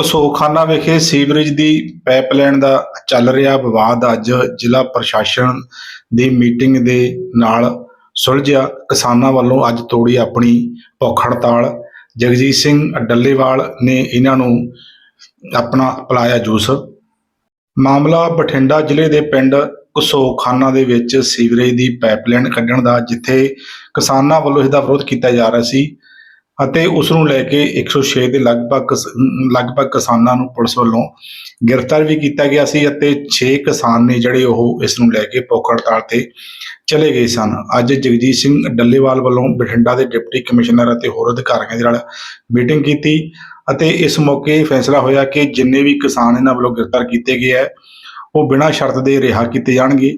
ਕਸੋਖਾਨਾ ਵਿਖੇ ਸੀਵਰੇਜ ਦੀ ਪਾਈਪਲਾਈਨ ਦਾ ਚੱਲ ਰਿਹਾ ਵਿਵਾਦ ਅੱਜ ਜ਼ਿਲ੍ਹਾ ਪ੍ਰਸ਼ਾਸਨ ਦੀ ਮੀਟਿੰਗ ਦੇ ਨਾਲ ਸੁਲਝਿਆ। ਕਿਸਾਨਾਂ ਵੱਲੋਂ ਅੱਜ ਤੋੜੀ ਆਪਣੀ ਭੁੱਖ ਹੜਤਾਲ। ਜਗਜੀਤ ਸਿੰਘ ਡੱਲੇਵਾਲ ਨੇ ਇਹਨਾਂ ਨੂੰ ਆਪਣਾ ਪਲਾਇਆ ਜੂਸ। ਮਾਮਲਾ ਬਠਿੰਡਾ ਜ਼ਿਲ੍ਹੇ ਦੇ ਪਿੰਡ ਕਸੋਖਾਨਾ ਦੇ ਵਿੱਚ ਸੀਵਰੇਜ ਦੀ ਪਾਈਪਲਾਈਨ ਕੱਢਣ ਦਾ, ਜਿੱਥੇ ਕਿਸਾਨਾਂ ਵੱਲੋਂ ਇਸ ਦਾ ਵਿਰੋਧ ਕੀਤਾ ਜਾ ਰਿਹਾ ਸੀ। ਅਤੇ ਉਸ ਨੂੰ ਲੈ ਕੇ 106 ਦੇ ਲਗਭਗ ਕਿਸ- ਲਗਭਗ ਕਿਸਾਨਾਂ ਨੂੰ ਪੁਲਿਸ ਵੱਲੋਂ ਗ੍ਰਿਫਤਾਰ ਵੀ ਕੀਤਾ ਗਿਆ ਸੀ ਅਤੇ 6 ਕਿਸਾਨ ਨੇ ਜਿਹੜੇ ਉਹ ਇਸ ਨੂੰ ਲੈ ਕੇ ਭੁੱਖ ਹੜਤਾਲ ਤੇ ਚਲੇ ਗਏ ਸਨ। ਅੱਜ ਜਗਜੀਤ ਸਿੰਘ ਡੱਲੇਵਾਲ ਵੱਲੋਂ ਬਠਿੰਡਾ ਦੇ ਡਿਪਟੀ ਕਮਿਸ਼ਨਰ ਅਤੇ ਹੋਰ ਅਧਿਕਾਰੀਆਂ ਦੇ ਨਾਲ ਮੀਟਿੰਗ ਕੀਤੀ ਅਤੇ ਇਸ ਮੌਕੇ ਫੈਸਲਾ ਹੋਇਆ ਕਿ ਜਿੰਨੇ ਵੀ ਕਿਸਾਨ ਇਹਨਾਂ ਵੱਲੋਂ ਗ੍ਰਿਫਤਾਰ ਕੀਤੇ ਗਏ ਹੈ, ਉਹ ਬਿਨਾਂ ਸ਼ਰਤ ਦੇ ਰਿਹਾ ਕੀਤੇ ਜਾਣਗੇ।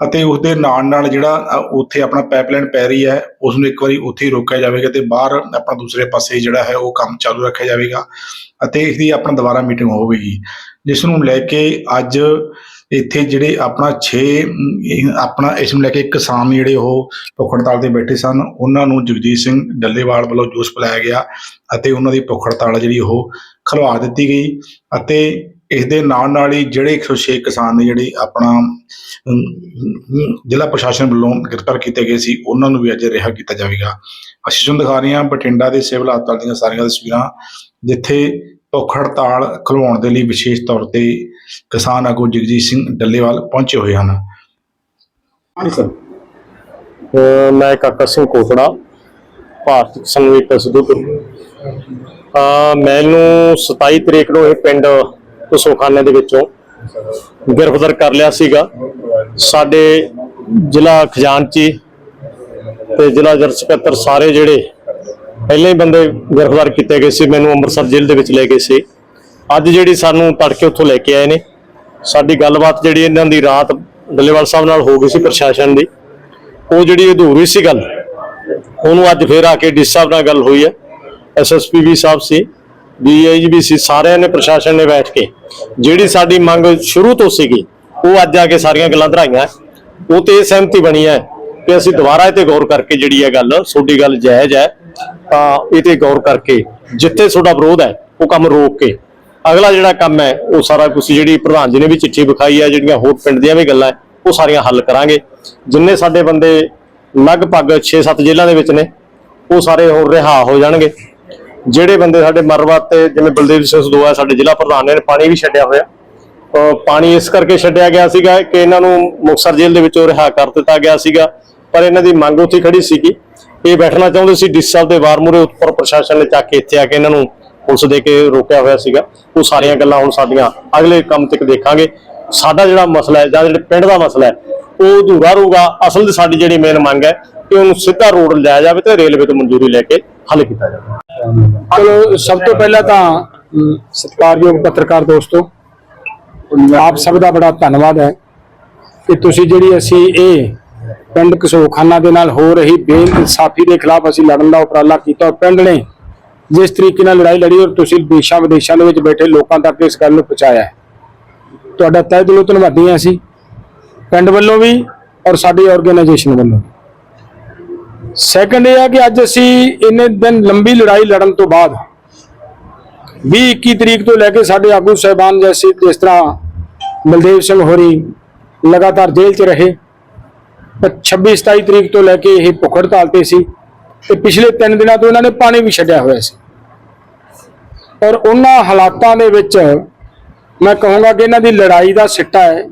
ਅਤੇ ਉਸ ਦੇ ਨਾਲ ਨਾਲ ਜਿਹੜਾ ਉੱਥੇ ਆਪਣਾ ਪਾਈਪਲਾਈਨ ਪੈ ਰਹੀ ਹੈ ਉਸ ਨੂੰ ਇੱਕ ਵਾਰੀ ਉੱਥੇ ਹੀ ਰੋਕਿਆ ਜਾਵੇਗਾ ਤੇ ਬਾਹਰ ਆਪਣਾ ਦੂਸਰੇ ਪਾਸੇ ਜਿਹੜਾ ਹੈ ਉਹ ਕੰਮ ਚਾਲੂ ਰੱਖਿਆ ਜਾਵੇਗਾ ਅਤੇ ਇਸ ਦੀ ਆਪਣਾ ਦੁਬਾਰਾ ਮੀਟਿੰਗ ਹੋਵੇਗੀ। ਜਿਸ ਨੂੰ ਲੈ ਕੇ ਅੱਜ ਇੱਥੇ ਜਿਹੜੇ ਆਪਣਾ 6 ਆਪਣਾ ਇਸ ਨੂੰ ਲੈ ਕੇ ਕਿਸਾਨ ਜਿਹੜੇ ਉਹ ਭੁੱਖ ਹੜਤਾਲ ਤੇ ਬੈਠੇ ਸਨ, ਉਹਨਾਂ ਨੂੰ ਜਗਜੀਤ ਸਿੰਘ ਡੱਲੇਵਾਲ ਵੱਲੋਂ ਜੂਸ ਪਿਲਾਇਆ ਗਿਆ ਅਤੇ ਉਹਨਾਂ ਦੀ ਭੁੱਖ ਹੜਤਾਲ ਜਿਹੜੀ ਉਹ ਖਲਵਾ ਦਿੱਤੀ ਗਈ ਅਤੇ ਇਸ ਦੇ ਨਾਲ ਨਾਲ ਹੀ ਜਿਹੜੇ 106 ਕਿਸਾਨ ਨੇ ਜਿਹੜੇ ਆਪਣਾ ਜ਼ਿਲ੍ਹਾ ਪ੍ਰਸ਼ਾਸਨ ਵੱਲੋਂ ਗ੍ਰਿਫਤਾਰ ਕੀਤੇ ਗਏ ਸੀ ਉਹਨਾਂ ਨੂੰ ਵੀ ਅੱਜ ਰਿਹਾ ਕੀਤਾ ਜਾਵੇਗਾ। ਅਸੀਂ ਤੁਹਾਨੂੰ ਦਿਖਾ ਰਹੇ ਹਾਂ ਬਠਿੰਡਾ ਦੇ ਸਿਵਲ ਹਸਪਤਾਲ ਦੀਆਂ ਸਾਰੀਆਂ ਤਸਵੀਰਾਂ ਜਿੱਥੇ ਭੁੱਖ ਹੜਤਾਲ ਖਲਵਾਉਣ ਦੇ ਲਈ ਵਿਸ਼ੇਸ਼ ਤੌਰ ਤੇ ਕਿਸਾਨ ਆਗੂ ਜਗਜੀਤ ਸਿੰਘ ਡੱਲੇਵਾਲ ਪਹੁੰਚੇ ਹੋਏ ਹਨ। ਹਾਂਜੀ ਸਰ। ਅਹ ਮੈਂ ਕਾਕਾ ਸਿੰਘ ਕੋਟੜਾ ਭਾਰਤ ਸੰਗੀਤ ਸਦੂਪੁਰ ਆ ਮੈਨੂੰ 27 ਤਰੀਕ ਨੂੰ ਇਹ ਪਿੰਡ ਕੁਸੋਖਾਨੇ ਦੇ ਵਿੱਚੋਂ ਗ੍ਰਿਫਤਾਰ ਕਰ ਲਿਆ ਸੀਗਾ। ਸਾਡੇ ਜ਼ਿਲ੍ਹਾ ਖਜ਼ਾਨਚੀ ਤੇ ਜ਼ਿਲ੍ਹਾ ਜਰ ਸਕੱਤਰ ਸਾਰੇ ਜਿਹੜੇ ਪਹਿਲੇ ਹੀ ਬੰਦੇ ਗ੍ਰਿਫਤਾਰ ਕੀਤੇ ਗਏ ਸੀ, ਮੈਨੂੰ ਅੰਮ੍ਰਿਤਸਰ ਜੇਲ੍ਹ ਦੇ ਵਿੱਚ ਲੈ ਗਏ ਸੀ। ਅੱਜ ਜਿਹੜੀ ਸਾਨੂੰ ਤੜਕੇ ਉੱਥੋਂ ਲੈ ਕੇ ਆਏ ਨੇ, ਸਾਡੀ ਗੱਲਬਾਤ ਜਿਹੜੀ ਇਹਨਾਂ ਦੀ ਰਾਤ ਡੱਲੇਵਾਲ ਸਾਹਿਬ ਨਾਲ ਹੋ ਗਈ ਸੀ ਪ੍ਰਸ਼ਾਸਨ ਦੀ, ਉਹ ਜਿਹੜੀ ਅਧੂਰੀ ਸੀ ਗੱਲ, ਉਹਨੂੰ ਅੱਜ ਫੇਰ ਆ ਕੇ ਡੀ ਸਾਹਿਬ ਨਾਲ ਗੱਲ ਹੋਈ ਹੈ। ਐਸਐਸਪੀ ਵੀ ਸਾਹਿਬ ਸੀ। ਡੀਆਈਜੀਬੀ ਸੀ ਸਾਰਿਆਂ ਨੇ, ਪ੍ਰਸ਼ਾਸਨ ਨੇ ਬੈਠ ਕੇ ਜਿਹੜੀ ਸਾਡੀ ਮੰਗ ਸ਼ੁਰੂ ਤੋਂ ਸੀਗੀ, ਉਹ ਅੱਜ ਆ ਕੇ ਸਾਰੀਆਂ ਗੱਲਾਂ ਧਰਾਈਆਂ। ਉਹ ਤੇ ਇਹ ਸਹਿਮਤੀ ਬਣੀ ਹੈ ਕਿ ਅਸੀਂ ਦੁਬਾਰਾ ਇਹ ਤੇ ਗੌਰ ਕਰਕੇ ਜਿਹੜੀ ਹੈ ਗੱਲ, ਤੁਹਾਡੀ ਗੱਲ ਜਾਇਜ਼ ਹੈ, ਤਾਂ ਇਹ ਤੇ ਗੌਰ ਕਰਕੇ ਜਿੱਥੇ ਤੁਹਾਡਾ ਵਿਰੋਧ ਹੈ, ਉਹ ਕੰਮ ਰੋਕ ਕੇ ਅਗਲਾ ਜਿਹੜਾ ਕੰਮ ਹੈ, ਉਹ ਸਾਰਾ ਕੁਝ ਜਿਹੜੀ ਪ੍ਰਧਾਨ ਜੀ ਨੇ ਵੀ ਚਿੱਠੀ ਵਿਖਾਈ ਹੈ, ਜਿਹੜੀਆਂ ਹੋਰ ਪਿੰਡ ਦੀਆਂ ਵੀ ਗੱਲਾਂ ਉਹ ਸਾਰੀਆਂ ਹੱਲ ਕਰਾਂਗੇ। ਜਿੰਨੇ ਸਾਡੇ ਬੰਦੇ ਲਗਭਗ 6-7 ਜ਼ਿਲ੍ਹਿਆਂ ਦੇ ਵਿੱਚ ਨੇ, ਉਹ ਸਾਰੇ ਹੋਰ ਰਿਹਾ ਹੋ ਜਾਣਗੇ। ਜਿਹੜੇ ਬੰਦੇ ਸਾਡੇ ਮਰਵਤ ਤੇ ਜਿਵੇਂ ਬਲਦੇਵ ਸਿੰਘ ਸਦੋਆ ਸਾਡੇ ਜ਼ਿਲ੍ਹਾ ਪ੍ਰਧਾਨ ਨੇ ਪਾਣੀ ਵੀ ਛੱਡਿਆ ਹੋਇਆ। ਪਾਣੀ ਇਸ ਕਰਕੇ ਛੱਡਿਆ ਗਿਆ ਸੀਗਾ ਕਿ ਇਹਨਾਂ ਨੂੰ ਮੁਕਤਸਰ ਜੇਲ੍ਹ ਦੇ ਵਿੱਚੋਂ ਰਿਹਾ ਕਰ ਦਿੱਤਾ ਗਿਆ ਸੀਗਾ। ਪਰ ਇਹਨਾਂ ਦੀ ਮੰਗ ਉੱਥੇ ਖੜੀ ਸੀਗੀ। ਇਹ ਬੈਠਣਾ ਚਾਹੁੰਦੇ ਸੀ, ਡੀ ਸਾਹਿਬ ਦੇ ਵਾਰ ਮੂਹਰੇ ਉੱਪਰ ਪ੍ਰਸ਼ਾਸਨ ਨੇ ਚੱਕ ਕੇ ਇੱਥੇ ਆ ਕੇ ਇਹਨਾਂ ਨੂੰ ਪੁਲਿਸ ਦੇ ਕੇ ਰੋਕਿਆ ਹੋਇਆ ਸੀਗਾ। ਉਹ ਸਾਰੀਆਂ ਗੱਲਾਂ ਹੁਣ ਸਾਡੀਆਂ ਅਗਲੇ ਕੰਮ ਤੱਕ ਦੇਖਾਂਗੇ। ਸਾਡਾ ਜਿਹੜਾ ਮਸਲਾ ਹੈ ਜਾਂ ਜਿਹੜੇ ਪਿੰਡ ਦਾ ਮਸਲਾ ਹੈ, ਉਹ ਅਧੂਰਾ ਰਹੂਗਾ। ਅਸਲ ਦੀ ਸਾਡੀ ਜਿਹੜੀ ਮੇਨ ਮੰਗ ਹੈ ਕਿ ਉਹਨੂੰ ਸਿੱਧਾ ਰੋਡ ਲਿਆ ਜਾਵੇ ਤੇ ਰੇਲਵੇ ਤੋਂ ਮਨਜ਼ੂਰੀ ਲੈ ਕੇ ਹੱਲ ਕੀਤਾ ਜਾਵੇ। ਚਲੋ, ਸਭ ਤੋਂ ਪਹਿਲਾਂ ਤਾਂ ਸਤਿਕਾਰਯੋਗ ਪੱਤਰਕਾਰ ਦੋਸਤੋ, ਆਪ ਸਭ ਦਾ ਬੜਾ ਧੰਨਵਾਦ ਹੈ ਕਿ ਤੁਸੀਂ ਜਿਹੜੀ ਅਸੀਂ ਇਹ ਪਿੰਡ ਕਸੋਖਾਨਾ ਦੇ ਨਾਲ ਹੋ ਰਹੀ ਬੇਇਨਸਾਫੀ ਦੇ ਖਿਲਾਫ ਅਸੀਂ ਲੜਨ ਦਾ ਉਪਰਾਲਾ ਕੀਤਾ ਔਰ ਪਿੰਡ ਨੇ ਜਿਸ ਤਰੀਕੇ ਨਾਲ ਲੜਾਈ ਲੜੀ ਔਰ ਤੁਸੀਂ ਦੇਸ਼ਾਂ ਵਿਦੇਸ਼ਾਂ ਦੇ ਵਿੱਚ ਬੈਠੇ ਲੋਕਾਂ ਤੱਕ ਇਸ ਗੱਲ ਨੂੰ ਪਹੁੰਚਾਇਆ ਤੁਹਾਡਾ ਤਹਿ ਦਿਲੋਂ ਧੰਨਵਾਦੀ ਹਾਂ ਅਸੀਂ। ਪਿੰਡ ਵੱਲੋਂ ਵੀ ਔਰ ਸਾਡੀ ਆਰਗੇਨਾਈਜੇਸ਼ਨ ਵੱਲੋਂ ਸੈਕੰਡ ਇਹ ਆ ਕਿ ਅੱਜ ਅਸੀਂ ਇੰਨੇ ਦਿਨ ਲੰਬੀ ਲੜਾਈ ਲੜਨ ਤੋਂ ਬਾਅਦ 20 21 ਤਰੀਕ ਤੋਂ ਲੈ ਕੇ ਸਾਡੇ ਆਗੂ ਸਹਿਬਾਨ ਜੈਸੇ ਜਿਸ ਤਰ੍ਹਾਂ ਬਲਦੇਵ ਸਿੰਘ ਹੋਰੀ ਲਗਾਤਾਰ ਜੇਲ੍ਹ 'ਚ ਰਹੇ ਪਰ 26 27 ਤਰੀਕ ਤੋਂ ਲੈ ਕੇ ਇਹ ਭੁੱਖ ਹੜਤਾਲ ਤੇ ਸੀ ਤੇ ਪਿਛਲੇ 3 ਦਿਨਾਂ ਤੋਂ ਇਹਨਾਂ ਨੇ ਪਾਣੀ ਵੀ ਛੱਡਿਆ ਹੋਇਆ ਸੀ। ਔਰ ਉਹਨਾਂ ਹਾਲਾਤਾਂ ਦੇ ਵਿੱਚ ਮੈਂ ਕਹੂੰਗਾ ਕਿ ਇਹਨਾਂ ਦੀ ਲੜਾਈ ਦਾ ਸਿੱਟਾ ਹੈ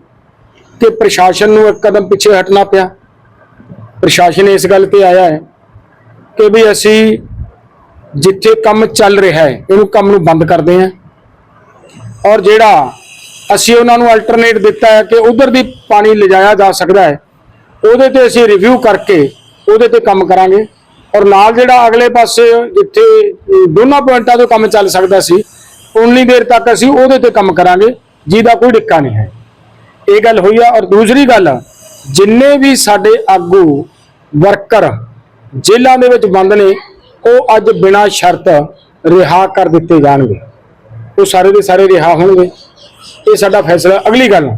ਕਿ ਪ੍ਰਸ਼ਾਸਨ ਨੂੰ ਇੱਕ ਕਦਮ ਪਿੱਛੇ ਹਟਣਾ ਪਿਆ। ਪ੍ਰਸ਼ਾਸਨ ਇਸ ਗੱਲ ਤੇ ਆਇਆ ਹੈ ਕਿ ਵੀ ਅਸੀਂ ਜਿੱਥੇ ਕੰਮ ਚੱਲ ਰਿਹਾ ਹੈ, ਇਹਨੂੰ ਕੰਮ ਨੂੰ ਬੰਦ ਕਰਦੇ ਹਾਂ। ਔਰ ਜਿਹੜਾ ਅਸੀਂ ਉਹਨਾਂ ਨੂੰ ਅਲਟਰਨੇਟ ਦਿੱਤਾ ਹੈ ਕਿ ਉਧਰ ਦੀ ਪਾਣੀ ਲਿਜਾਇਆ ਜਾ ਸਕਦਾ ਹੈ, ਉਹਦੇ ਤੇ ਅਸੀਂ ਰਿਵਿਊ ਕਰਕੇ ਉਹਦੇ ਤੇ ਕੰਮ ਕਰਾਂਗੇ। ਔਰ ਨਾਲ ਜਿਹੜਾ ਅਗਲੇ ਪਾਸੇ ਜਿੱਥੇ ਦੋਨਾਂ ਪੁਆਇੰਟਾਂ ਤੋਂ ਕੰਮ ਚੱਲ ਸਕਦਾ ਸੀ, ਉਨੀ ਦੇਰ ਤੱਕ ਅਸੀਂ ਉਹਦੇ ਤੇ ਕੰਮ ਕਰਾਂਗੇ, ਜਿਹਦਾ ਕੋਈ ਡਿੱਕਾ ਨਹੀਂ ਹੈ। ਇਹ ਗੱਲ ਹੋਈ ਆ। ਔਰ ਦੂਸਰੀ ਗੱਲ, ਜਿੰਨੇ ਵੀ ਸਾਡੇ ਆਗੂ ਵਰਕਰ ਜੇਲ੍ਹਾਂ ਦੇ ਵਿੱਚ ਬੰਦ ਨੇ, ਉਹ ਅੱਜ ਬਿਨਾਂ ਸ਼ਰਤ ਰਿਹਾ ਕਰ ਦਿੱਤੇ ਜਾਣਗੇ। ਉਹ ਸਾਰੇ ਦੇ ਸਾਰੇ ਰਿਹਾ ਹੋਣਗੇ। ਇਹ ਸਾਡਾ ਫੈਸਲਾ। ਅਗਲੀ ਗੱਲ,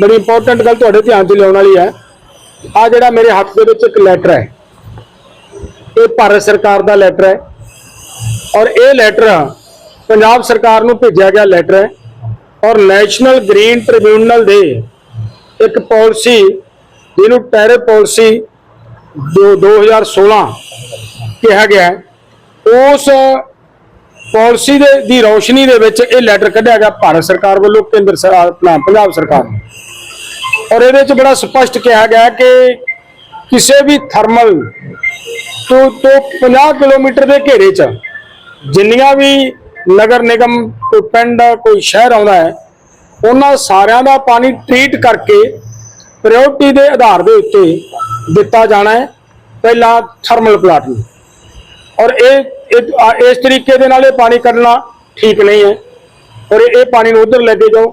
ਬੜੀ ਇੰਪੋਰਟੈਂਟ ਗੱਲ ਤੁਹਾਡੇ ਧਿਆਨ 'ਚ ਲਿਆਉਣ ਵਾਲੀ ਹੈ। ਆ ਜਿਹੜਾ ਮੇਰੇ ਹੱਥ ਦੇ ਵਿੱਚ ਇੱਕ ਲੈਟਰ ਹੈ। ਇਹ ਭਾਰਤ ਸਰਕਾਰ ਦਾ ਲੈਟਰ ਹੈ। ਔਰ ਇਹ ਲੈਟਰ ਪੰਜਾਬ ਸਰਕਾਰ ਨੂੰ ਭੇਜਿਆ ਗਿਆ ਲੈਟਰ ਹੈ। ਔਰ ਨੈਸ਼ਨਲ ਗ੍ਰੀਨ ਟ੍ਰਿਬਿਊਨਲ ਦੇ ਇੱਕ ਪਾਲਿਸੀ, ਜਿਹਨੂੰ ਟੈਰਿਫ ਪਾਲਿਸੀ ਜੋ 2016 ਕਿਹਾ ਗਿਆ ਉਸ ਪਾਲਿਸੀ ਦੇ, ਦੀ ਰੌਸ਼ਨੀ ਦੇ ਵਿੱਚ ਇਹ ਲੈਟਰ ਕੱਢਿਆ ਗਿਆ ਭਾਰਤ ਸਰਕਾਰ ਵੱਲੋਂ, ਕੇਂਦਰ ਸਰਕਾਰ, ਆਪਣਾ ਪੰਜਾਬ ਸਰਕਾਰ ਨੂੰ ਔਰ ਇਹਦੇ ਵਿੱਚ ਬੜਾ ਸਪਸ਼ਟ ਕਿਹਾ ਗਿਆ ਕਿ ਕਿਸੇ ਵੀ ਥਰਮਲ ਤੋਂ ਤੋਂ 50 ਕਿਲੋਮੀਟਰ ਦੇ ਘੇਰੇ 'ਚ ਜਿੰਨੀਆਂ ਵੀ ਨਗਰ ਨਿਗਮ, ਕੋਈ ਪਿੰਡ, ਕੋਈ ਸ਼ਹਿਰ ਆਉਂਦਾ ਹੈ, ਉਹਨਾਂ ਸਾਰਿਆਂ ਦਾ ਪਾਣੀ ਟ੍ਰੀਟ ਕਰਕੇ ਪ੍ਰਾਇੋਰਟੀ ਦੇ ਆਧਾਰ ਦੇ ਉੱਤੇ ਦਿੱਤਾ ਜਾਣਾ ਹੈ ਪਹਿਲਾਂ ਥਰਮਲ ਪਲਾਟ ਨੂੰ। ਔਰ ਇਹ ਇਸ ਤਰੀਕੇ ਦੇ ਨਾਲ ਇਹ ਪਾਣੀ ਕੱਢਣਾ ਠੀਕ ਨਹੀਂ ਹੈ। ਔਰ ਇਹ ਇਹ ਪਾਣੀ ਨੂੰ ਉਧਰ ਲੈ ਕੇ ਜਾਓ,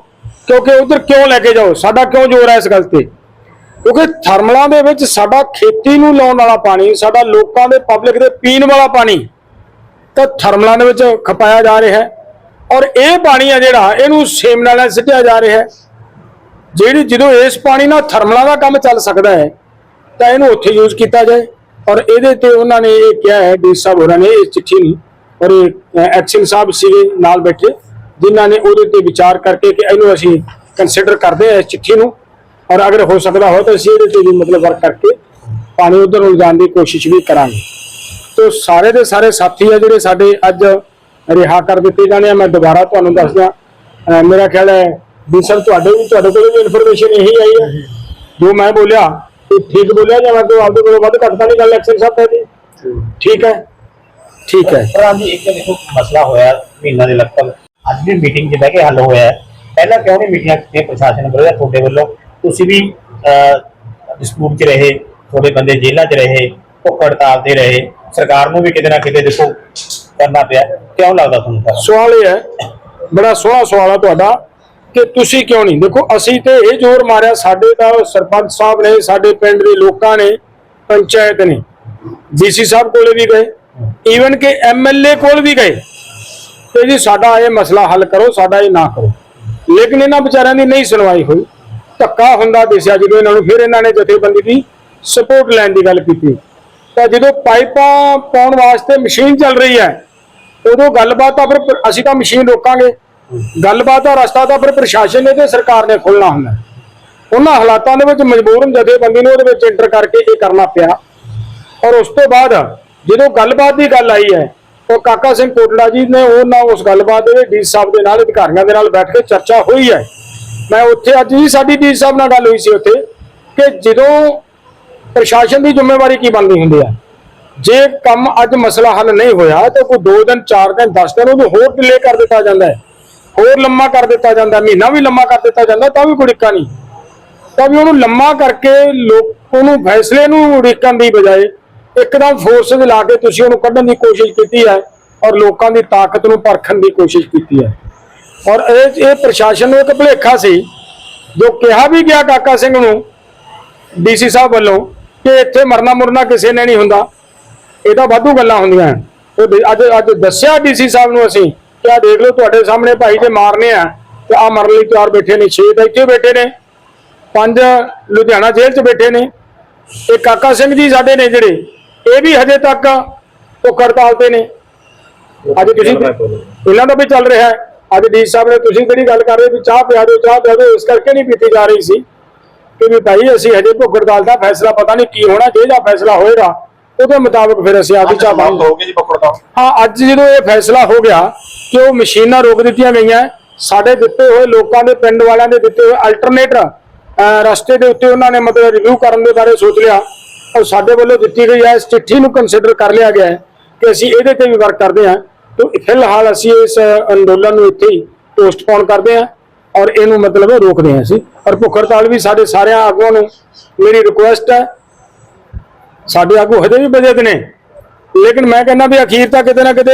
ਕਿਉਂਕਿ ਉਧਰ ਕਿਉਂ ਲੈ ਕੇ ਜਾਓ? ਸਾਡਾ ਕਿਉਂ ਜ਼ੋਰ ਹੈ ਇਸ ਗੱਲ ਤੇ? ਕਿਉਂਕਿ ਥਰਮਲਾਂ ਦੇ ਵਿੱਚ ਸਾਡਾ ਖੇਤੀ ਨੂੰ ਲਾਉਣ ਵਾਲਾ ਪਾਣੀ, ਸਾਡਾ ਲੋਕਾਂ ਦੇ ਪਬਲਿਕ ਦੇ ਪੀਣ ਵਾਲਾ ਪਾਣੀ, ਤਾਂ ਥਰਮਲਾਂ ਦੇ ਵਿੱਚ ਖਪਾਇਆ ਜਾ ਰਿਹਾ ਹੈ। ਔਰ ਇਹ ਪਾਣੀ ਆ ਜਿਹੜਾ, ਇਹਨੂੰ ਸੇਮ ਨਾਲ ਸਿੱਟਿਆ ਜਾ ਰਿਹਾ ਹੈ। ਜਿਹੜੀ, ਜਦੋਂ ਇਸ ਪਾਣੀ ਨਾਲ ਥਰਮਲਾਂ ਦਾ ਕੰਮ ਚੱਲ ਸਕਦਾ ਹੈ ਤਾਂ ਇਹਨੂੰ ਉੱਥੇ ਯੂਜ਼ ਕੀਤਾ ਜਾਏ। ਔਰ ਇਹਦੇ ਤੇ ਉਹਨਾਂ ਨੇ ਇਹ ਕਿਹਾ ਹੈ, ਡੀ ਸਾਹਿਬ ਹੋਰਾਂ ਨੇ ਇਸ ਚਿੱਠੀ ਨੂੰ, ਔਰ ਇਹ ਐਕਸ਼ਨ ਸਾਹਿਬ ਸੀਗੇ ਨਾਲ ਬੈਠੇ, ਜਿਨ੍ਹਾਂ ਨੇ ਉਹਦੇ ਤੇ ਵਿਚਾਰ ਕਰਕੇ ਕਿ ਇਹਨੂੰ ਅਸੀਂ ਕੰਸੀਡਰ ਕਰਦੇ ਹਾਂ ਇਸ ਚਿੱਠੀ ਨੂੰ। ਔਰ ਅਗਰ ਹੋ ਸਕਦਾ ਹੋ ਤਾਂ ਅਸੀਂ ਇਹਦੇ ਤੇ ਵੀ ਮਤਲਬ ਵਰਕ ਕਰਕੇ ਪਾਣੀ ਉਧਰ ਨੂੰ ਲਿਜਾਣ ਦੀ ਕੋਸ਼ਿਸ਼ ਵੀ ਕਰਾਂਗੇ। ਤੋ ਸਾਰੇ ਦੇ ਸਾਰੇ ਸਾਥੀ ਆ ਜਿਹੜੇ ਸਾਡੇ ਅੱਜ ਰਿਹਾ ਕਰ ਦਿੱਤੇ ਜਾਣੇ ਆ, ਮੈਂ ਦੁਬਾਰਾ ਤੁਹਾਨੂੰ ਦੱਸਦਾ ਮੇਰਾ ਖਿਆਲ ਹੈ ਵੀ ਸਰ ਤੁਹਾਡੇ ਵੀ, ਤੁਹਾਡੇ ਕੋਲ ਵੀ ਇਨਫੋਰਮੇਸ਼ਨ ਇਹੀ ਆਈ ਹੈ। ਜੋ ਮੈਂ ਬੋਲਿਆ ਠੀਕ ਬੋਲਿਆ ਜਾਂ ਮੈਂ ਕੋਈ ਆਪਦੇ ਕੋਲੋਂ ਵੱਧ ਘੱਟ ਤਾਂ ਨਹੀਂ ਗੱਲ ਐਕਸ਼ਨ ਸਾਹਿਬ ਕਹਿੰਦੇ ਠੀਕ ਹੈ। ਠੀਕ ਹੈ। ਪ੍ਰਧਾਨ ਜੀ ਇੱਕ ਦੇਖੋ ਮਸਲਾ ਹੋਇਆ ਮਹੀਨਾ ਦੇ ਲਗਭਗ। ਅੱਜ ਵੀ ਮੀਟਿੰਗ 'ਚ ਬਹਿ ਕੇ ਹੱਲ ਹੋਇਆ ਹੈ। ਪਹਿਲਾਂ ਕਿਉਂ ਨਹੀਂ ਮੀਟਿੰਗਾਂ ਕੀਤੀਆਂ ਪ੍ਰਸ਼ਾਸਨ ਵੱਲੋਂ ਜਾਂ ਤੁਹਾਡੇ ਵੱਲੋਂ? ਤੁਸੀਂ ਵੀ ਡਿਸਪਿਊਟ 'ਚ ਰਹੇ ਤੁਹਾਡੇ ਬੰਦੇ ਜੇਲ੍ਹਾਂ 'ਚ ਰਹੇ ਭੁੱਖ ਹੜਤਾਲ ਤੇ ਰਹੇ। ਸਰਕਾਰ ਨੂੰ ਵੀ ਕਿਤੇ ਨਾ ਕਿਤੇ ਦੇਖੋ ਕਰਨਾ ਪਿਆ। ਕਿਉਂ ਲੱਗਦਾ ਤੁਹਾਨੂੰ ਤਾਂ? ਸਵਾਲ ਇਹ ਹੈ ਬੜਾ ਸੋਹਣਾ ਸਵਾਲ ਹੈ ਤੁਹਾਡਾ। ਕਿ ਤੁਸੀਂ ਕਿਉਂ ਨਹੀਂ? ਦੇਖੋ, ਅਸੀਂ ਤੇ ਇਹ ਜ਼ੋਰ ਮਾਰਿਆ, ਸਾਡੇ ਤਾਂ ਸਰਪੰਚ ਸਾਹਿਬ ਨੇ, ਸਾਡੇ ਪਿੰਡ ਦੇ ਲੋਕਾਂ ਨੇ, ਪੰਚਾਇਤ ਨੇ, ਡੀਸੀ ਸਾਹਿਬ ਕੋਲੇ ਵੀ ਗਏ ਈਵਨ ਕਿ ਐਮਐਲਏ ਕੋਲ ਵੀ ਗਏ। ਕਿ ਜੀ ਸਾਡਾ ਇਹ ਮਸਲਾ ਹੱਲ ਕਰੋ, ਸਾਡਾ ਇਹ ਨਾ ਕਰੋ। ਲੇਕਿਨ ਇਹਨਾਂ ਵਿਚਾਰਿਆਂ ਦੀ ਨਹੀਂ ਸੁਣਵਾਈ ਹੋਈ। ਧੱਕਾ ਹੁੰਦਾ ਦਿਸਿਆ ਜਦੋਂ ਇਹਨਾਂ ਨੂੰ, ਫਿਰ ਇਹਨਾਂ ਨੇ ਜਥੇਬੰਦੀ ਦੀ ਸਪੋਰਟ ਲੈਣ ਦੀ ਗੱਲ ਕੀਤੀ। ਤਾਂ ਜਦੋਂ ਪਾਈਪਾਂ ਪਾਉਣ ਵਾਸਤੇ ਮਸ਼ੀਨ ਚੱਲ ਰਹੀ ਹੈ, ਉਦੋਂ ਗੱਲਬਾਤ ਤਾਂ ਫਿਰ ਅਸੀਂ ਤਾਂ ਮਸ਼ੀਨ ਰੋਕਾਂਗੇ। ਗੱਲਬਾਤ ਦਾ ਰਸਤਾ ਤਾਂ ਫਿਰ ਪ੍ਰਸ਼ਾਸਨ ਨੇ ਤੇ ਸਰਕਾਰ ਨੇ ਖੋਲਣਾ ਹੁੰਦਾ। ਉਹਨਾਂ ਹਾਲਾਤਾਂ ਦੇ ਵਿੱਚ ਮਜਬੂਰਨ ਜਥੇਬੰਦੀ ਨੂੰ ਉਹਦੇ ਵਿੱਚ ਐਂਟਰ ਕਰਕੇ ਇਹ ਕਰਨਾ ਪਿਆ। ਔਰ ਉਸ ਤੋਂ ਬਾਅਦ ਜਦੋਂ ਗੱਲਬਾਤ ਦੀ ਗੱਲ ਆਈ ਹੈ, ਉਹ ਕਾਕਾ ਸਿੰਘ ਕੋਟੜਾ ਜੀ ਨੇ ਉਹਨਾਂ ਉਸ ਗੱਲਬਾਤ ਦੇ ਡੀ ਸਾਹਿਬ ਦੇ ਨਾਲ, ਅਧਿਕਾਰੀਆਂ ਦੇ ਨਾਲ ਬੈਠ ਕੇ ਚਰਚਾ ਹੋਈ ਹੈ। ਮੈਂ ਉੱਥੇ ਅੱਜ ਹੀ ਸਾਡੀ ਡੀ ਸਾਹਿਬ ਨਾਲ ਗੱਲ ਹੋਈ ਸੀ ਉੱਥੇ ਕਿ ਜਦੋਂ ਪ੍ਰਸ਼ਾਸਨ ਦੀ ਜ਼ਿੰਮੇਵਾਰੀ ਕੀ ਬਣਦੀ ਹੁੰਦੀ ਹੈ? ਜੇ ਕੰਮ ਅੱਜ ਮਸਲਾ ਹੱਲ ਨਹੀਂ ਹੋਇਆ ਤਾਂ ਕੋਈ 2 ਦਿਨ 4 ਦਿਨ 10 ਦਿਨ ਉਹਨੂੰ ਹੋਰ ਡਿਲੇ ਕਰ ਦਿੱਤਾ ਜਾਂਦਾ ਹੈ। ਹੋਰ ਲੰਮਾ ਕਰ ਦਿੱਤਾ ਜਾਂਦਾ, ਮਹੀਨਾ ਵੀ ਲੰਮਾ ਕਰ ਦਿੱਤਾ ਜਾਂਦਾ, ਤਾਂ ਵੀ ਕੋਈ ਦਿੱਕਤ ਨਹੀਂ। ਤਾਂ ਵੀ ਉਹਨੂੰ ਲੰਮਾ ਕਰਕੇ ਲੋਕ ਉਹਨੂੰ ਫੈਸਲੇ ਨੂੰ ਉਡੀਕਣ ਦੀ ਬਜਾਏ ਇੱਕਦਮ ਫੋਰਸ ਲਾ ਕੇ ਤੁਸੀਂ ਉਹਨੂੰ ਕੱਢਣ ਦੀ ਕੋਸ਼ਿਸ਼ ਕੀਤੀ ਹੈ ਔਰ ਲੋਕਾਂ ਦੀ ਤਾਕਤ ਨੂੰ ਪਰਖਣ ਦੀ ਕੋਸ਼ਿਸ਼ ਕੀਤੀ ਹੈ। ਔਰ ਇਹ ਇਹ ਪ੍ਰਸ਼ਾਸਨ ਨੂੰ ਇੱਕ ਭੁਲੇਖਾ ਸੀ, ਜੋ ਕਿਹਾ ਵੀ ਗਿਆ ਕਾਕਾ ਸਿੰਘ ਨੂੰ, ਡੀਸੀ ਸਾਹਿਬ ਵੱਲੋਂ, ਕਿ ਇੱਥੇ ਮਰਨਾ ਮੁਰਨਾ ਕਿਸੇ ਨੇ ਨਹੀਂ ਹੁੰਦਾ। ਇਹ ਤਾਂ ਵਾਧੂ ਗੱਲਾਂ ਹੁੰਦੀਆਂ। ਹਨ। ਉਹ ਅੱਜ ਅੱਜ ਦੱਸਿਆ ਡੀਸੀ ਸਾਹਿਬ ਨੂੰ ਅਸੀਂ ਕਿ ਆ ਦੇਖ ਲਓ ਤੁਹਾਡੇ ਸਾਹਮਣੇ ਭਾਈ ਜੇ ਮਾਰਨੇ ਆ ਤੇ ਆ ਮਰਨ ਲਈ ਤਿਆਰ ਬੈਠੇ ਨੇ ਛੇ ਤਾਂ ਇੱਥੇ ਬੈਠੇ ਨੇ ਪੰਜ ਲੁਧਿਆਣਾ ਜੇਲ੍ਹ 'ਚ ਬੈਠੇ ਨੇ ਇਹ ਕਾਕਾ ਸਿੰਘ ਜੀ ਸਾਡੇ ਨੇ ਜਿਹੜੇ ਇਹ ਵੀ ਹਜੇ ਤੱਕ ਉਹ ਹੜਤਾਲ ਤੇ ਨੇ। ਅੱਜ ਤੁਸੀਂ ਇਹਨਾਂ ਦਾ ਵੀ ਚੱਲ ਰਿਹਾ ਹੈ। ਅੱਜ ਡੀ ਸਾਹਿਬ ਨੇ ਤੁਸੀਂ ਕਿਹੜੀ ਗੱਲ ਕਰ ਰਹੇ ਵੀ ਚਾਹ ਪਿਆ ਦਿਓ ਚਾਹ ਪਿਆ ਦਿਓ ਇਸ ਕਰਕੇ ਨਹੀਂ ਪੀਤੀ ਜਾ ਰਹੀ ਸੀ। ਕਿ ਵੀ ਭਾਈ ਅਸੀਂ ਹਜੇ ਭੁੱਖ ਹੜਤਾਲ ਦਾ ਫੈਸਲਾ ਪਤਾ ਨਹੀਂ ਕੀ ਹੋਣਾ ਜਿਹਦਾ ਫੈਸਲਾ ਹੋਏਗਾ ਉਹਦੇ ਮੁਤਾਬਕ ਫਿਰ ਅਸੀਂ ਆਪਦੀ ਚਾਹ ਪਾਵਾਂਗੇ। ਹੋਗੇ ਜੀ ਪਕੜ ਦਾ ਹਾਂ ਅੱਜ ਜਦੋਂ ਇਹ ਫੈਸਲਾ ਹੋ ਗਿਆ ਕਿ ਉਹ ਮਸ਼ੀਨਾਂ ਰੋਕ ਦਿੱਤੀਆਂ ਗਈਆਂ, ਸਾਡੇ ਦਿੱਤੇ ਹੋਏ ਲੋਕਾਂ ਦੇ, ਪਿੰਡ ਵਾਲਿਆਂ ਦੇ ਦਿੱਤੇ ਹੋਏ ਅਲਟਰਨੇਟਰ ਰਸਤੇ ਦੇ ਉੱਤੇ ਉਹਨਾਂ ਨੇ ਮਤਲਬ ਰਿਵਿਊ ਕਰਨ ਦੇ ਬਾਰੇ ਸੋਚ ਲਿਆ। ਔਰ ਸਾਡੇ ਵੱਲੋਂ ਦਿੱਤੀ ਗਈ ਹੈ, ਇਸ ਚਿੱਠੀ ਨੂੰ ਕੰਸੀਡਰ ਕਰ ਲਿਆ ਗਿਆ ਹੈ ਕਿ ਅਸੀਂ ਇਹਦੇ ਤੇ ਵੀ ਵਰਕ ਕਰਦੇ ਹਾਂ। ਤੇ ਫਿਲਹਾਲ ਅਸੀਂ ਇਸ ਅੰਦੋਲਨ ਨੂੰ ਇੱਥੇ ਹੀ ਪੋਸਟਪੋਨ ਕਰਦੇ ਹਾਂ ਔਰ ਇਹਨੂੰ ਮਤਲਬ ਰੋਕਦੇ ਹਾਂ ਅਸੀਂ। ਔਰ ਭੁੱਖ ਹੜਤਾਲ ਵੀ ਸਾਡੇ ਸਾਰਿਆਂ ਆਗੂਆਂ ਨੂੰ ਮੇਰੀ ਰਿਕੁਐਸਟ ਹੈ। ਸਾਡੇ ਆਗੂ ਹਜੇ ਵੀ ਬਜੇ ਨੇ। ਲੇਕਿਨ ਮੈਂ ਕਹਿੰਦਾ ਵੀ ਅਖੀਰ ਤੱਕ ਕਿਤੇ ਨਾ ਕਿਤੇ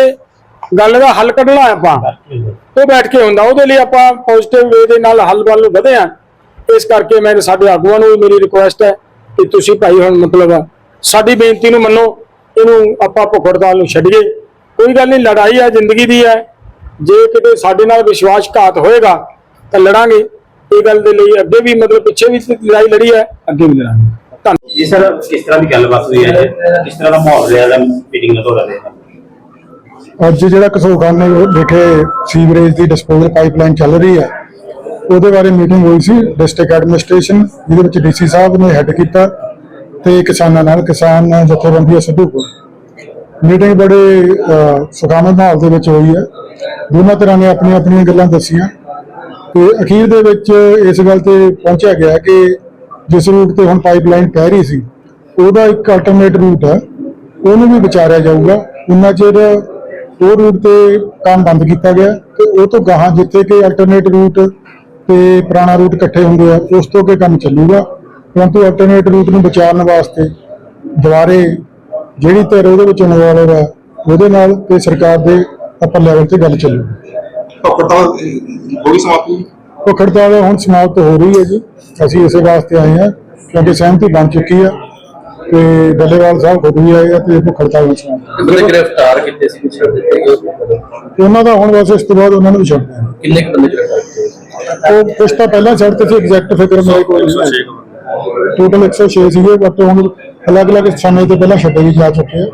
ਗੱਲ ਦਾ ਹੱਲ ਕੱਢਣਾ ਹੈ ਆਪਾਂ। ਉਹ ਬੈਠ ਕੇ ਹੁੰਦਾ। ਉਹਦੇ ਲਈ ਆਪਾਂ ਪੋਜ਼ਿਟਿਵ ਵੇ ਦੇ ਨਾਲ ਹੱਲ ਵੱਲ ਨੂੰ ਵਧੇ ਆ ਇਸ ਕਰਕੇ ਮੈਂ ਸਾਡੇ ਆਗੂਆਂ ਨੂੰ ਮੇਰੀ ਰਿਕੁਐਸਟ ਹੈ ਕਿ ਤੁਸੀਂ ਭਾਈ ਹੁਣ ਮਤਲਬ ਸਾਡੀ ਬੇਨਤੀ ਨੂੰ ਮੰਨੋ। ਇਹਨੂੰ ਆਪਾਂ ਭੁੱਖ ਨੂੰ ਛੱਡੀਏ। ਕੋਈ ਗੱਲ ਨਹੀਂ, ਲੜਾਈ ਹੈ ਜ਼ਿੰਦਗੀ ਦੀ ਹੈ। ਜੇ ਕਿਤੇ ਸਾਡੇ ਨਾਲ ਵਿਸ਼ਵਾਸਘਾਤ ਹੋਏਗਾ, ਤਾਂ ਲੜਾਂਗੇ। ਇਹ ਗੱਲ ਦੇ ਲਈ ਅੱਗੇ ਵੀ ਮਤਲਬ ਪਿੱਛੇ ਵੀ ਲੜਾਈ ਲੜੀ ਹੈ, ਅੱਗੇ ਵੀ ਲੜਾਂਗੇ। ਧੰਨਵਾਦ ਜੀ ਸਰ, ਕਿਸ ਤਰ੍ਹਾਂ ਦੀ ਗੱਲਬਾਤ ਹੋਈ ਹੈ ਕਿਸ ਤਰ੍ਹਾਂ ਦਾ ਮਾਹੌਲ ਰਿਹਾ ਮੀਟਿੰਗ ਦਾ ਤੁਹਾਡਾ ਅੱਜ ਜਿਹੜਾ ਕਸੂਖਾਨੇ ਵਿਖੇ ਸੀਵਰੇਜ ਦੀ ਡਿਸਪੋਜ਼ਲ ਪਾਈਪਲਾਈਨ ਚੱਲ ਰਹੀ ਹੈ ਉਹਦੇ ਬਾਰੇ ਮੀਟਿੰਗ ਹੋਈ ਸੀ ਡਿਸਟ੍ਰਿਕਟ ਐਡਮਿਨਿਸਟ੍ਰੇਸ਼ਨ ਜਿਹਦੇ ਵਿੱਚ ਡੀਸੀ ਸਾਹਿਬ ਨੇ ਹੈੱਡ ਕੀਤਾ ਤੇ ਕਿਸਾਨਾਂ ਨਾਲ ਕਿਸਾਨ ਜਥੇਬੰਦੀਆਂ ਸਿੱਧੂਪੁਰ ਮੀਟਿੰਗ ਬੜੇ ਅਹ, ਸੁਖਾਵੇਂ ਮਾਹੌਲ ਦੇ ਵਿੱਚ ਹੋਈ ਹੈ। ਦੋਨਾਂ ਤਰ੍ਹਾਂ ਨੇ ਆਪਣੀਆਂ ਆਪਣੀਆਂ ਗੱਲਾਂ ਦੱਸੀਆਂ। ਤੇ ਅਖੀਰ ਦੇ ਵਿੱਚ ਇਸ ਗੱਲ ਤੇ ਪਹੁੰਚਿਆ ਗਿਆ ਕਿ ਜਿਸ ਰੂਟ ਤੇ ਹੁਣ ਪਾਈਪਲਾਈਨ ਪੈ ਰਹੀ ਸੀ ਉਹਦਾ ਇੱਕ ਅਲਟਰਨੇਟ ਰੂਟ ਹੈ। ਉਹਨੂੰ ਵੀ ਵਿਚਾਰਿਆ ਜਾਊਗਾ। ਉਹਨਾਂ ਚਿਰ ਉਹ ਰੂਟ ਤੇ ਕੰਮ ਬੰਦ ਕੀਤਾ ਗਿਆ ਤੇ ਉਹ ਤੋਂ ਗਾਹਾਂ ਜਿੱਥੇ ਕਿ ਅਲਟਰਨੇਟ ਰੂਟ ਤੇ ਪੁਰਾਣਾ ਰੂਟ ਇਕੱਠੇ ਹੁੰਦੇ ਆ ਉਸ ਤੋਂ ਅੱਗੇ ਕੰਮ ਚੱਲੂਗਾ। ਪਰੰਤੂ ਅਲਟਰਨੇਟ ਰੂਟ ਨੂੰ ਬਚਾਉਣ ਵਾਸਤੇ ਦੁਬਾਰੇ ਜਿਹੜੀ ਧਿਰ ਉਹਦੇ ਵਿੱਚ ਇਨਵੋਲਵ ਹੈ ਉਹਦੇ ਨਾਲ ਤੇ ਸਰਕਾਰ ਦੇ ਅੱਪਰ ਲੈਵਲ ਤੇ ਗੱਲ ਚੱਲੂਗੀ ਹੜਤਾਲ ਹੋਈ ਸਮਾਪਤੀ? ਭੁੱਖ ਹੜਤਾਲ ਹੁਣ ਸਮਾਪਤ ਹੋ ਰਹੀ ਹੈ ਜੀ। ਅਸੀਂ ਇਸੇ ਵਾਸਤੇ ਆਏ ਹਾਂ ਕਿਉਂਕਿ ਸਹਿਮਤੀ ਬਣ ਚੁੱਕੀ ਹੈ ਤੇ ਡੱਲੇਵਾਲ ਸਾਹਿਬ ਖੁਦ ਵੀ ਆਏ ਆ ਤੇ ਭੁੱਖ ਹੜਤਾਲ ਨੂੰ ਸਮਾਪਤ ਬੰਦੇ ਗ੍ਰਿਫਤਾਰ ਕੀਤੇ ਸੀ ਪਿਛਲੇ ਦਿੱਤੇ ਗਏ ਤੇ ਉਹਨਾਂ ਦਾ ਹੁਣ ਵੈਸੇ ਇਸ ਤੋਂ ਬਾਅਦ ਉਹਨਾਂ ਨੂੰ ਵੀ ਛੱਡ ਦਿਆਂਗੇ ਕਿੰਨੇ ਕੁ ਬੰਦੇ ਗ੍ਰਿਫਤਾਰ ਕੀਤੇ ਉਹ ਕੁਛ ਤਾਂ ਪਹਿਲਾਂ ਛੱਡਤੇ ਸੀ ਐਗਜ਼ੈਕਟ ਫਿਗਰ ਮੇਰੇ ਕੋਲ ਨਹੀਂ ਟੋਟਲ 106 ਸੀਗੇ ਬਟ ਹੁਣ ਅਲੱਗ-ਅਲੱਗ ਸਮੇਂ ਤੇ ਪਹਿਲਾਂ ਛੱਡੇ ਵੀ ਜਾ ਚੁੱਕੇ ਆ।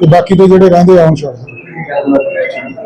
ਤੇ ਬਾਕੀ ਦੇ ਜਿਹੜੇ ਰਹਿੰਦੇ ਆ ਹੁਣ ਛੱਡ ਦਿੱਤੇ।